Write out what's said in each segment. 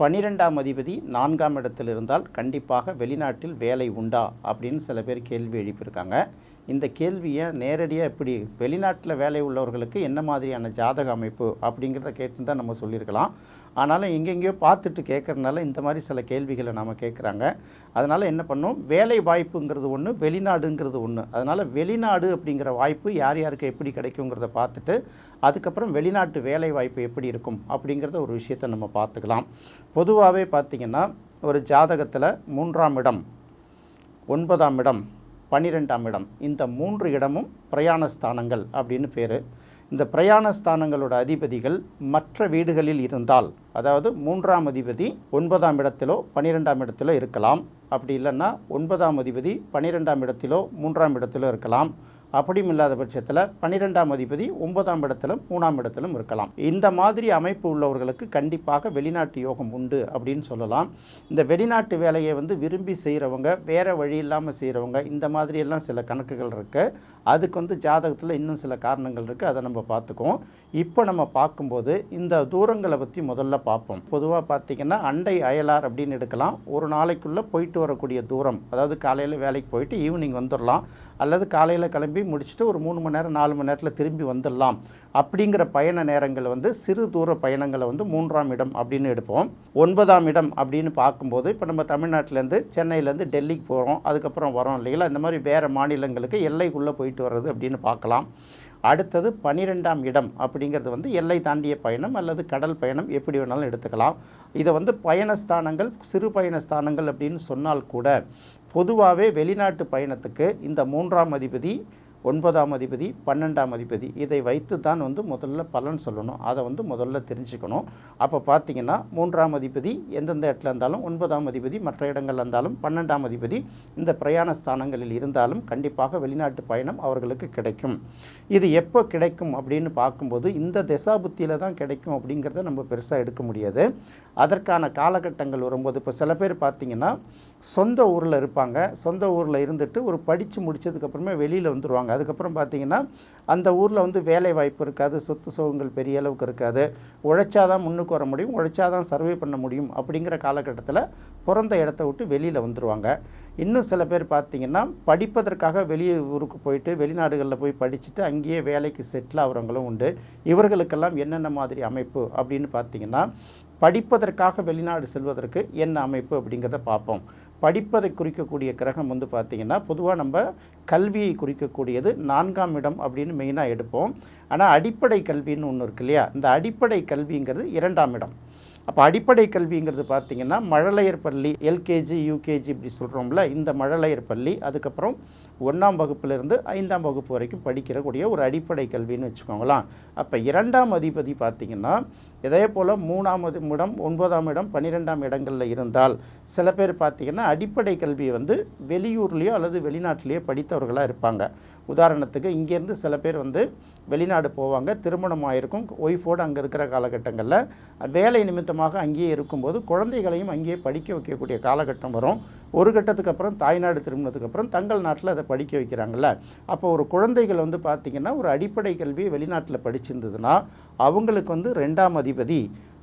பன்னிரெண்டாம் அதிபதி நான்காம் இடத்தில் இருந்தால் கண்டிப்பாக வெளிநாட்டில் வேலை உண்டா அப்படின்னு சில பேர் கேள்வி எழுப்பியிருக்காங்க. இந்த கேள்வியை நேரடியாக எப்படி வெளிநாட்டில் வேலை உள்ளவர்களுக்கு என்ன மாதிரியான ஜாதக அமைப்பு அப்படிங்கிறத கேட்டு தான் நம்ம சொல்லியிருக்கலாம். ஆனாலும் எங்கெங்கேயோ பார்த்துட்டு கேட்குறதுனால இந்த மாதிரி சில கேள்விகளை நாம் கேட்குறாங்க. அதனால் என்ன பண்ணும்? வேலை வாய்ப்புங்கிறது ஒன்று வெளிநாடுங்கிறது ஒன்று அதனால் வெளிநாடு அப்படிங்கிற வாய்ப்பு யார் யாருக்கு எப்படி கிடைக்குங்கிறத பார்த்துட்டு அதுக்கப்புறம் வெளிநாட்டு வேலை வாய்ப்பு எப்படி இருக்கும் அப்படிங்கிறத ஒரு விஷயத்தை நம்ம பார்த்துக்கலாம். பொதுவாகவே பார்த்திங்கன்னா ஒரு ஜாதகத்தில் மூன்றாம் இடம் ஒன்பதாம் இடம் பன்னிரெண்டாம் இடம் இந்த மூன்று இடமும் பிரயாண ஸ்தானங்கள் அப்படின்னு பேர். இந்த பிரயாண ஸ்தானங்களோட அதிபதிகள் மற்ற வீடுகளில் இருந்தால் அதாவது மூன்றாம் அதிபதி ஒன்பதாம் இடத்திலோ பன்னிரெண்டாம் இடத்திலோ இருக்கலாம். அப்படி இல்லைன்னா ஒன்பதாம் அதிபதி பன்னிரெண்டாம் இடத்திலோ மூன்றாம் இடத்திலோ இருக்கலாம். அப்படியும் இல்லாத பட்சத்தில் பன்னிரெண்டாம் அதிபதி ஒன்பதாம் இடத்திலும் மூணாம் இடத்திலும் இருக்கலாம். இந்த மாதிரி அமைப்பு உள்ளவர்களுக்கு கண்டிப்பாக வெளிநாட்டு யோகம் உண்டு அப்படின்னு சொல்லலாம். இந்த வெளிநாட்டு வேலையை வந்து விரும்பி செய்கிறவங்க வேறு வழி இல்லாமல் செய்கிறவங்க இந்த மாதிரியெல்லாம் சில கணக்குகள் இருக்குது அதுக்கு வந்து ஜாதகத்தில் இன்னும் சில காரணங்கள் இருக்குது அதை நம்ம பார்த்துக்குவோம். இப்போ நம்ம பார்க்கும்போது இந்த தூரங்களை பற்றி முதல்ல பார்ப்போம். பொதுவாக பார்த்திங்கன்னா அண்டை அயலார் அப்படின்னு எடுக்கலாம். ஒரு நாளைக்குள்ளே போயிட்டு வரக்கூடிய தூரம் அதாவது காலையில் வேலைக்கு போயிட்டு ஈவினிங் வந்துடலாம் அல்லது காலையில் கிளம்பி முடிச்சுட்டு ஒரு மூணு மணி நேரம் நாலு மணி நேரத்தில் திரும்பி வந்துடலாம். அப்படிங்கிற பயண நேரங்கள் வந்து சிறு தூர பயணங்களை வந்து மூன்றாம் இடம் அப்படின்னு எடுப்போம். ஒன்பதாம் இடம் அப்படின்னு பார்க்கும்போது இப்போ நம்ம தமிழ்நாட்டிலேருந்து சென்னையிலேருந்து டெல்லிக்கு போகிறோம் அதுக்கப்புறம் வரோம் இல்லைங்களா? இந்த மாதிரி வேறு மாநிலங்களுக்கு எல்லைக்குள்ளே போயிட்டு வர்றது அப்படின்னு பார்க்கலாம். அடுத்தது பனிரெண்டாம் இடம் அப்படிங்கிறது வந்து எல்லை தாண்டிய பயணம் அல்லது கடல் பயணம் எப்படி வேணாலும் எடுத்துக்கலாம். இதை வந்து பயணஸ்தானங்கள் சிறு பயணஸ்தானங்கள் அப்படின்னு சொன்னால் கூட பொதுவாகவே வெளிநாட்டு பயணத்துக்கு இந்த மூன்றாம் அதிபதி ஒன்பதாம் அதிபதி பன்னெண்டாம் அதிபதி இதை வைத்து தான் வந்து முதல்ல பலன் சொல்லணும். அதை வந்து முதல்ல தெரிஞ்சுக்கணும். அப்போ பார்த்தீங்கன்னா மூன்றாம் அதிபதி எந்தெந்த இடத்துல இருந்தாலும் ஒன்பதாம் அதிபதி மற்ற இடங்கள் இருந்தாலும் பன்னெண்டாம் அதிபதி இந்த பிரயாண ஸ்தானங்களில் இருந்தாலும் கண்டிப்பாக வெளிநாட்டு பயணம் அவர்களுக்கு கிடைக்கும். இது எப்போ கிடைக்கும் அப்படின்னு பார்க்கும்போது இந்த தசாபுத்தியில் தான் கிடைக்கும் அப்படிங்கிறத நம்ம பெருசாக எடுக்க முடியாது. அதற்கான காலகட்டங்கள் வரும்போது இப்போ சில பேர் பார்த்தீங்கன்னா சொந்த ஊரில் இருப்பாங்க. சொந்த ஊரில் இருந்துட்டு ஒரு படித்து முடித்ததுக்கப்புறமே வெளியில் வந்துடுவாங்க அதுக்கப்புறம் பார்த்தீங்கன்னா அந்த ஊரில் வந்து வேலை வாய்ப்பு இருக்காது சொத்து சுகங்கள் பெரிய அளவுக்கு இருக்காது. உழைச்சாதான் முன்னுக்கு வர முடியும் உழைச்சாதான் சர்வே பண்ண முடியும் அப்படிங்கிற காலகட்டத்தில் பிறந்த இடத்த விட்டு வெளியில் வந்துடுவாங்க இன்னும் சில பேர் பார்த்தீங்கன்னா படிப்பதற்காக வெளியே ஊருக்கு போயிட்டு வெளிநாடுகளில் போய் படிச்சுட்டு அங்கேயே வேலைக்கு செட்டில் ஆகிறவங்களும் உண்டு. இவர்களுக்கெல்லாம் என்னென்ன மாதிரி அமைப்பு அப்படின்னு பார்த்தீங்கன்னா படிப்பதற்காக வெளிநாடு செல்வதற்கு என்ன அமைப்பு அப்படிங்கிறத பார்ப்போம். படிப்பதை குறிக்கக்கூடிய கிரகம் வந்து பார்த்திங்கன்னா பொதுவாக நம்ம கல்வியை குறிக்கக்கூடியது நான்காம் இடம் அப்படின்னு மெயினாக எடுப்போம். ஆனால் அடிப்படை கல்வின்னு ஒன்று இருக்கு இல்லையா? இந்த அடிப்படை கல்விங்கிறது இரண்டாம் இடம். அப்போ அடிப்படை கல்விங்கிறது பார்த்திங்கன்னா மழலையர் பள்ளி எல்கேஜி யூகேஜி இப்படி சொல்கிறோம்ல இந்த மழலையர் பள்ளி அதுக்கப்புறம் ஒன்றாம் வகுப்பிலிருந்து ஐந்தாம் வகுப்பு வரைக்கும் படிக்கிறக்கூடிய ஒரு அடிப்படை கல்வின்னு வச்சுக்கோங்களேன். அப்போ இரண்டாம் அதிபதி பார்த்திங்கன்னா இதே போல் மூணாம் இடம் ஒன்பதாம் இடம் பன்னிரெண்டாம் இடங்களில் இருந்தால் சில பேர் பார்த்திங்கன்னா அடிப்படை கல்வியை வந்து வெளியூர்லேயோ அல்லது வெளிநாட்டிலேயோ படித்தவர்களாக இருப்பாங்க. உதாரணத்துக்கு இங்கேருந்து சில பேர் வந்து வெளிநாடு போவாங்க திருமணம் ஆகிருக்கும் ஒய்ஃபோடு அங்கே இருக்கிற காலகட்டங்களில் வேலை நிமித்தமாக அங்கேயே இருக்கும்போது குழந்தைகளையும் அங்கேயே படிக்க வைக்கக்கூடிய காலகட்டம் வரும். ஒரு கட்டத்துக்கு அப்புறம் தாய்நாடு திரும்பினதுக்கு அப்புறம் தங்கள் நாட்டில் அதை படிக்க வைக்கிறாங்கள்ல அப்போ ஒரு குழந்தைகள் வந்து பார்த்திங்கன்னா ஒரு அடிப்படை கல்வி வெளிநாட்டில் படிச்சிருந்ததுன்னா அவங்களுக்கு வந்து ரெண்டாம் அதிபதி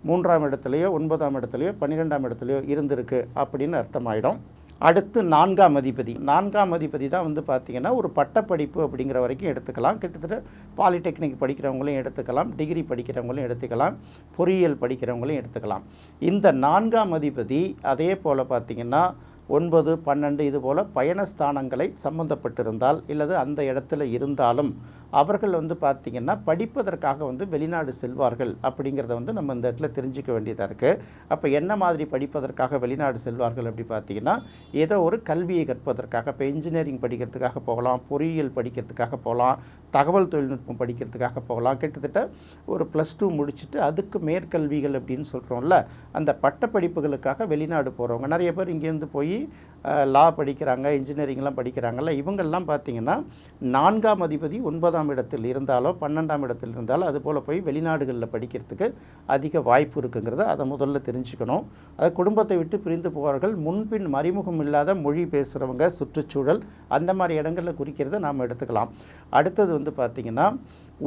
மூன்றாம் இடத்துலையோ ஒன்பதாம் இடத்துலையோ பன்னிரெண்டாம் இடத்துலையோ இருந்திருக்கு அப்படின்னு அர்த்தமாயிடும். அடுத்து நான்காம் அதிபதி. நான்காம் அதிபதி தான் வந்து பார்த்திங்கன்னா ஒரு பட்டப்படிப்பு அப்படிங்கிற வரைக்கும் எடுத்துக்கலாம். கிட்டத்தட்ட பாலிடெக்னிக் படிக்கிறவங்களையும் எடுத்துக்கலாம் டிகிரி படிக்கிறவங்களையும் எடுத்துக்கலாம் பொறியியல் படிக்கிறவங்களையும் எடுத்துக்கலாம். இந்த நான்காம் அதிபதி அதே போல் பார்த்திங்கன்னா ஒன்பது பன்னெண்டு இது போல் பயணஸ்தானங்களை சம்மந்தப்பட்டிருந்தால் இல்லது அந்த இடத்துல இருந்தாலும் அவர்கள் வந்து பார்த்திங்கன்னா படிப்பதற்காக வந்து வெளிநாடு செல்வார்கள் அப்படிங்கிறத வந்து நம்ம இந்த இடத்துல தெரிஞ்சுக்க வேண்டியதாக இருக்குது அப்போ என்ன மாதிரி படிப்பதற்காக வெளிநாடு செல்வார்கள் அப்படி பார்த்தீங்கன்னா ஏதோ ஒரு கல்வியை கற்பதற்காக இப்போ இன்ஜினியரிங் படிக்கிறதுக்காக போகலாம் பொறியியல் படிக்கிறதுக்காக போகலாம் தகவல் தொழில்நுட்பம் படிக்கிறதுக்காக போகலாம். கிட்டத்தட்ட ஒரு ப்ளஸ் டூ முடிச்சுட்டு அதுக்கு மேற்கல்விகள் அப்படின்னு சொல்கிறோம்ல அந்த பட்டப்படிப்புகளுக்காக வெளிநாடு போகிறவங்க நிறைய பேர் இங்கேருந்து போய் லா படிக்கிறாங்க இன்ஜினியரிங்லாம் படிக்கிறாங்கல்ல இவங்கள்லாம் பார்த்தீங்கன்னா நான்காம் அதிபதி ஒன்பதாம் இடத்தில் இருந்தாலோ பன்னெண்டாம் இடத்தில் இருந்தாலோ அது போல் போய் வெளிநாடுகளில் படிக்கிறதுக்கு அதிக வாய்ப்பு இருக்குங்கிறத அதை முதல்ல தெரிஞ்சுக்கணும். அது குடும்பத்தை விட்டு பிரிந்து போவார்கள். முன்பின் மறைமுகம் இல்லாத மொழி பேசுகிறவங்க சுற்றுச்சூழல் அந்த மாதிரி இடங்களில் குறிக்கிறத நாம் எடுத்துக்கலாம். அடுத்தது வந்து பார்த்திங்கன்னா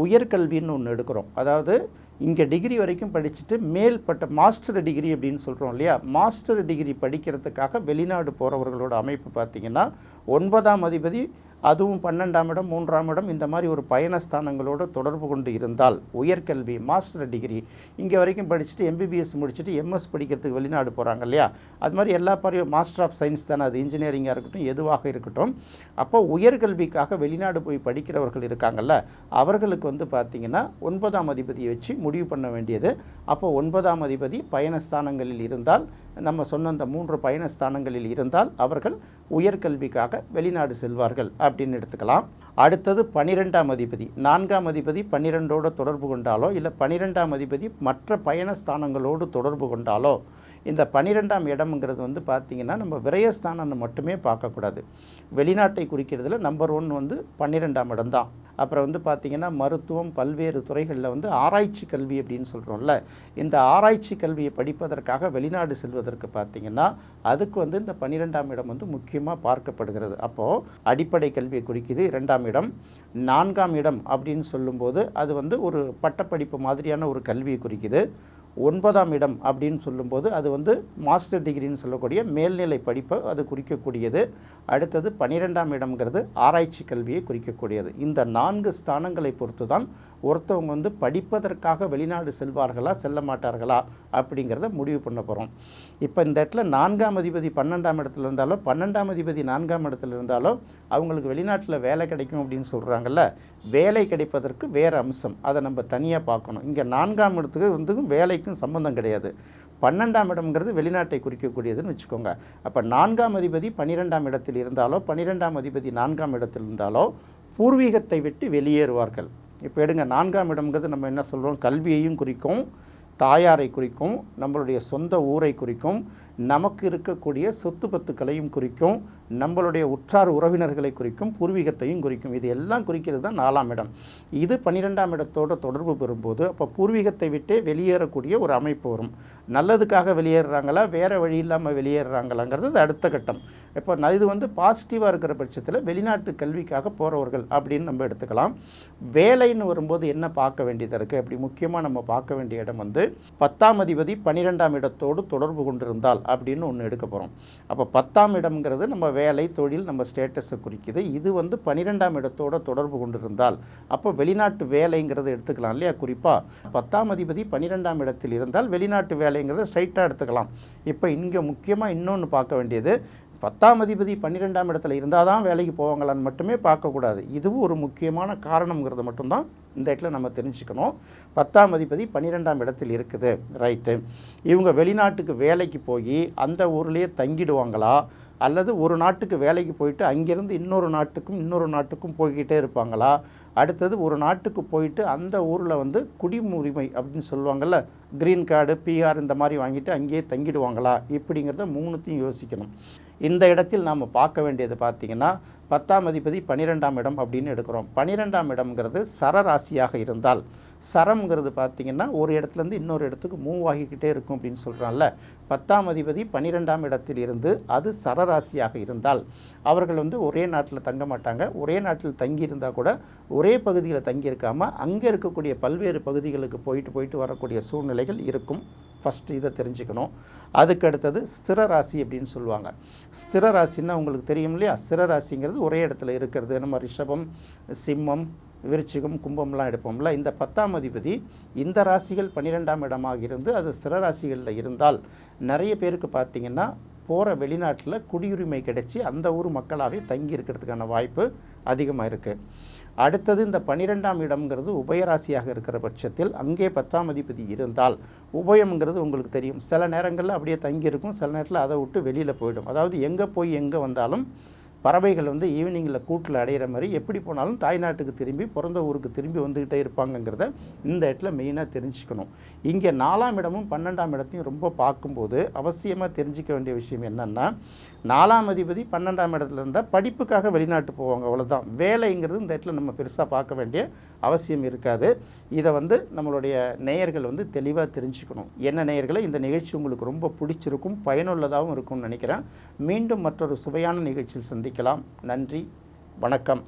உயர்கல்வின்னு ஒன்று எடுக்கிறோம். அதாவது இங்கே டிகிரி வரைக்கும் படிச்சுட்டு மேல்பட்ட மாஸ்டர் டிகிரி அப்படின்னு சொல்கிறோம் இல்லையா? மாஸ்டர் டிகிரி படிக்கிறதுக்காக வெளிநாடு போகிறவர்களோட அமைப்பு பார்த்திங்கன்னா ஒன்பதாம் அதிபதி அதுவும் பன்னெண்டாம் இடம் மூன்றாம் இடம் இந்த மாதிரி ஒரு பயணஸ்தானங்களோடு தொடர்பு கொண்டு இருந்தால் உயர்கல்வி மாஸ்டர் டிகிரி இங்கே வரைக்கும் படிச்சுட்டு எம்பிபிஎஸ் முடிச்சுட்டு எம்எஸ் படிக்கிறதுக்கு வெளிநாடு போகிறாங்க இல்லையா? அது மாதிரி எல்லா பாரியும் மாஸ்டர் ஆஃப் சயின்ஸ் தானே அது இன்ஜினியரிங்காக இருக்கட்டும் எதுவாக இருக்கட்டும். அப்போ உயர்கல்விக்காக வெளிநாடு போய் படிக்கிறவர்கள் இருக்காங்கல்ல அவர்களுக்கு வந்து பார்த்திங்கன்னா ஒன்பதாம் அதிபதியை வச்சு முடிவு பண்ண வேண்டியது. அப்போ ஒன்பதாம் அதிபதி பயணஸ்தானங்களில் இருந்தால் நம்ம சொன்ன அந்த மூன்று பயணஸ்தானங்களில் இருந்தால் அவர்கள் உயர்கல்விக்காக வெளிநாடு செல்வார்கள் அப்படின்னு எடுத்துக்கலாம். அடுத்தது பனிரெண்டாம் அதிபதி. நான்காம் அதிபதி பன்னிரெண்டோடு தொடர்பு கொண்டாலோ இல்லை பன்னிரெண்டாம் அதிபதி மற்ற பயணஸ்தானங்களோடு தொடர்பு கொண்டாலோ இந்த பன்னிரெண்டாம் இடம்ங்கிறது வந்து பார்த்திங்கன்னா நம்ம விரயஸ்தானம் மட்டுமே பார்க்கக்கூடாது. வெளிநாட்டை குறிக்கிறதுல நம்பர் ஒன் வந்து பன்னிரெண்டாம் இடம்தான். அப்புறம் வந்து பார்த்திங்கன்னா மருத்துவம் பல்வேறு துறைகளில் வந்து ஆராய்ச்சி கல்வி அப்படின்னு சொல்கிறோம்ல இந்த ஆராய்ச்சி கல்வியை படிப்பதற்காக வெளிநாடு செல்வதற்கு பார்த்திங்கன்னா அதுக்கு வந்து இந்த பன்னிரெண்டாம் இடம் வந்து முக்கியமாக பார்க்கப்படுகிறது. அப்போது அடிப்படை கல்வியை குறிக்குது. இரண்டாம் இடம் நான்காம் இடம் அப்படின்னு சொல்லும்போது அது வந்து ஒரு பட்டப்படிப்பு மாதிரியான ஒரு கல்வியை குறிக்குது. ஒன்பதாம் இடம் அப்படின்னு சொல்லும்போது அது வந்து மாஸ்டர் டிகிரின்னு சொல்லக்கூடிய மேல்நிலை படிப்பை அது குறிக்கக்கூடியது. அடுத்தது பன்னிரெண்டாம் இடம்ங்கிறது ஆராய்ச்சி கல்வியை குறிக்கக்கூடியது. இந்த நான்கு ஸ்தானங்களை பொறுத்து தான் ஒருத்தவங்க வந்து படிப்பதற்காக வெளிநாடு செல்வார்களா செல்ல மாட்டார்களா அப்படிங்கிறத முடிவு பண்ண போகிறோம் இப்போ இந்த இடத்துல நான்காம் அதிபதி பன்னெண்டாம் இடத்துல இருந்தாலோ பன்னெண்டாம் அதிபதி நான்காம் இடத்துல இருந்தாலோ அவங்களுக்கு வெளிநாட்டில் வேலை கிடைக்கும் அப்படின்னு சொல்கிறாங்கல்ல வேலை கிடைப்பதற்கு வேறு அம்சம். அதை நம்ம தனியாக பார்க்கணும். இங்கே நான்காம் இடத்துக்கு வந்து வேலைக்கும் சம்மந்தம் கிடையாது. பன்னெண்டாம் இடம்ங்கிறது வெளிநாட்டை குறிக்கக்கூடியதுன்னு வச்சுக்கோங்க. அப்போ நான்காம் அதிபதி பன்னிரெண்டாம் இடத்தில் இருந்தாலோ பன்னிரெண்டாம் அதிபதி நான்காம் இடத்தில் இருந்தாலோ பூர்வீகத்தை விட்டு வெளியேறுவார்கள். இப்போ எடுங்க நான்காம் இடம்ங்கிறது நம்ம என்ன சொல்கிறோம்? கல்வியையும் குறிக்கும். தாயாரை குறிக்கும் நம்மளுடைய சொந்த ஊரை குறிக்கும் நமக்கு இருக்கக்கூடிய சொத்து பத்துக்களையும் குறிக்கும் நம்மளுடைய உற்றார் உறவினர்களை குறிக்கும் பூர்வீகத்தையும் குறிக்கும் இது எல்லாம் குறிக்கிறது தான் நாலாம் இடம். இது பன்னிரெண்டாம் இடத்தோட தொடர்பு பெறும்போது அப்போ பூர்வீகத்தை விட்டே வெளியேறக்கூடிய ஒரு அமைப்பு வரும். நல்லதுக்காக வெளியேறுறாங்களா வேறு வழி இல்லாமல் வெளியேறுறாங்களாங்கிறது அடுத்த கட்டம். இப்போ நான் இது வந்து பாசிட்டிவாக இருக்கிற பட்சத்தில் வெளிநாட்டு கல்விக்காக போகிறவர்கள் அப்படின்னு நம்ம எடுத்துக்கலாம். வேலைன்னு வரும்போது என்ன பார்க்க வேண்டியது இருக்குது அப்படி முக்கியமாக நம்ம பார்க்க வேண்டிய இடம் வந்து பத்தாம் அதிபதி பன்னிரெண்டாம் இடத்தோடு தொடர்பு கொண்டிருந்தால் அப்படின்னு ஒன்று எடுக்க போகிறோம் அப்போ பத்தாம் இடம்ங்கிறது நம்ம வேலை தொழில் நம்ம ஸ்டேட்டஸை குறிக்குது. இது வந்து பன்னிரெண்டாம் இடத்தோட தொடர்பு கொண்டிருந்தால் அப்போ வெளிநாட்டு வேலைங்கிறது எடுத்துக்கலாம் இல்லையா? குறிப்பாக பத்தாம் அதிபதி பன்னிரெண்டாம் இடத்தில் இருந்தால் வெளிநாட்டு வேலைங்கிறத ஸ்ட்ரைட்டாக எடுத்துக்கலாம். இப்போ இங்கே முக்கியமாக இன்னொன்று பார்க்க வேண்டியது பத்தாம் அதிபதி பன்னிரெண்டாம் இடத்துல இருந்தால் தான் வேலைக்கு போவாங்களான்னு மட்டுமே பார்க்கக்கூடாது. இதுவும் ஒரு முக்கியமான காரணங்கிறத மட்டும்தான் இந்த இடத்துல நம்ம தெரிஞ்சுக்கணும். பத்தாம் அதிபதி பன்னிரெண்டாம் இடத்தில் இருக்குது. ரைட்டு இவங்க வெளிநாட்டுக்கு வேலைக்கு போய் அந்த ஊர்லேயே தங்கிடுவாங்களா? அல்லது ஒரு நாட்டுக்கு வேலைக்கு போயிட்டு அங்கேருந்து இன்னொரு நாட்டுக்கும் இன்னொரு நாட்டுக்கும் போய்கிட்டே இருப்பாங்களா? அடுத்தது ஒரு நாட்டுக்கு போயிட்டு அந்த ஊரில் வந்து குடிமுரிமை அப்படின்னு சொல்லுவாங்கள்ல க்ரீன் கார்டு பிஆர் இந்த மாதிரி வாங்கிட்டு அங்கேயே தங்கிடுவாங்களா? இப்படிங்கிறத மூணுத்தையும் யோசிக்கணும். இந்த இடத்தில் நாம் பார்க்க வேண்டியது பார்த்திங்கன்னா பத்தாம் அதிபதி பன்னிரெண்டாம் இடம் அப்படின்னு எடுக்கிறோம். பன்னிரெண்டாம் இடம்ங்கிறது சரராசியாக இருந்தால் சரம்ங்கிறது பார்த்திங்கன்னா ஒரு இடத்துலேருந்து இன்னொரு இடத்துக்கு மூவ் ஆகிக்கிட்டே இருக்கும் அப்படின்னு சொல்கிறான்ல பத்தாம் அதிபதி பன்னிரெண்டாம் இடத்தில் இருந்து அது சரராசியாக இருந்தால் அவர்கள் வந்து ஒரே நாட்டில் தங்க மாட்டாங்க. ஒரே நாட்டில் தங்கியிருந்தால் கூட ஒரே பகுதியில் தங்கியிருக்காமல் அங்கே இருக்கக்கூடிய பல்வேறு பகுதிகளுக்கு போயிட்டு போயிட்டு வரக்கூடிய சூழ்நிலைகள் இருக்கும். ஃபஸ்ட்டு இதை தெரிஞ்சுக்கணும். அதுக்கு அடுத்தது ஸ்திர ராசி அப்படின்னு சொல்லுவாங்க. ஸ்திர ராசின்னா உங்களுக்கு தெரியும் இல்லையா? ஸ்திர ராசிங்கிறது ஒரே இடத்துல இருக்கிறது. நம்ம ரிஷபம் சிம்மம் விருச்சிகம் கும்பம்லாம் எடுப்போம்ல. இந்த பத்தாம் அதிபதி இந்த ராசிகள் பன்னிரெண்டாம் இடமாக இருந்து அது சில ராசிகளில் இருந்தால் நிறைய பேருக்கு பார்த்தீங்கன்னா போகிற வெளிநாட்டில் குடியுரிமை கிடைச்சி அந்த ஊர் மக்களாகவே தங்கி இருக்கிறதுக்கான வாய்ப்பு அதிகமாக இருக்குது அடுத்தது இந்த பன்னிரெண்டாம் இடம்ங்கிறது உபயராசியாக இருக்கிற பட்சத்தில் அங்கே பத்தாம் அதிபதி இருந்தால் உபயம்ங்கிறது உங்களுக்கு தெரியும். சில நேரங்களில் அப்படியே தங்கியிருக்கும் சில நேரத்தில் அதை விட்டு வெளியில் போயிடும். அதாவது எங்கே போய் எங்கே வந்தாலும் பறவைகள் வந்து ஈவினிங்கில் கூட்டில் அடையிற மாதிரி எப்படி போனாலும் தாய்நாட்டுக்கு திரும்பி பிறந்த ஊருக்கு திரும்பி வந்துக்கிட்டே இருப்பாங்கங்கிறத இந்த இடத்துல மெயினாக தெரிஞ்சுக்கணும். இங்கே நாலாம் இடமும் பன்னெண்டாம் இடத்தையும் ரொம்ப பார்க்கும்போது அவசியமாக தெரிஞ்சிக்க வேண்டிய விஷயம் என்னென்னா நாலாம் அதிபதி பன்னெண்டாம் இடத்துல இருந்தால் படிப்புக்காக வெளிநாட்டு போவாங்க அவ்வளோதான் வேலைங்கிறது இந்த இடத்துல நம்ம பெருசாக பார்க்க வேண்டிய அவசியம் இருக்காது. இதை வந்து நம்மளுடைய நேயர்கள் வந்து தெளிவாக தெரிஞ்சுக்கணும். என்ன நேயர்களை இந்த நிகழ்ச்சி உங்களுக்கு ரொம்ப பிடிச்சிருக்கும் பயனுள்ளதாகவும் இருக்கும்னு நினைக்கிறேன். மீண்டும் மற்றொரு சுவையான நிகழ்ச்சியில் சந்திக்கலாம். நன்றி. வணக்கம்.